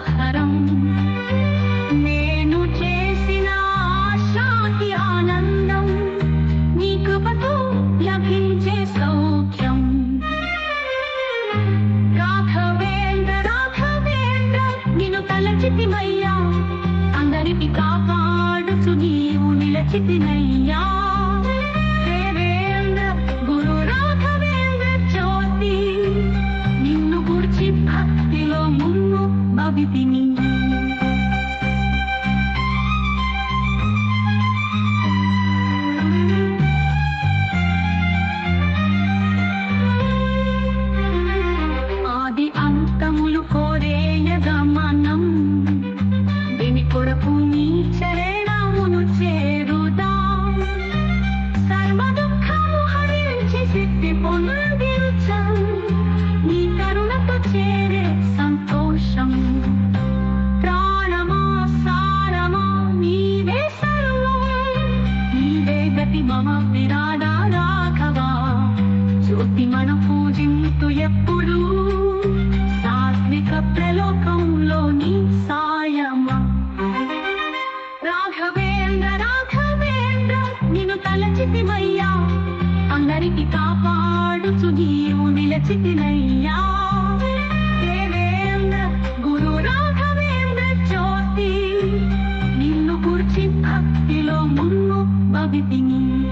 భక్తిలో నేను చేసిన శాంతి ఆనందం నీ కృపతో లభించే సౌఖ్యం. రాఘవేంద్ర రాఘవేంద్ర నిన్ను తలచితిమయ్యా. అందరికి కాపాడుచు నీవు నిలచితినయ్యా. Baby, de. గతి మమ విరాడా రాఘవా జ్యోతి మన పూజింతు ఎప్పుడు సాత్విక ప్రలోకంలో నీ సాయమా? రాఘవేంద్ర రాఘవేంద్ర నిన్ను తలచితిమయ్యా. అందరికి కాపాడుచు నీవు నిలచితినయ్యా. దేవేంద్ర గురు రాఘవేంద్ర నిన్ను గుర్చి భక్తిలో మున్ను pabibingin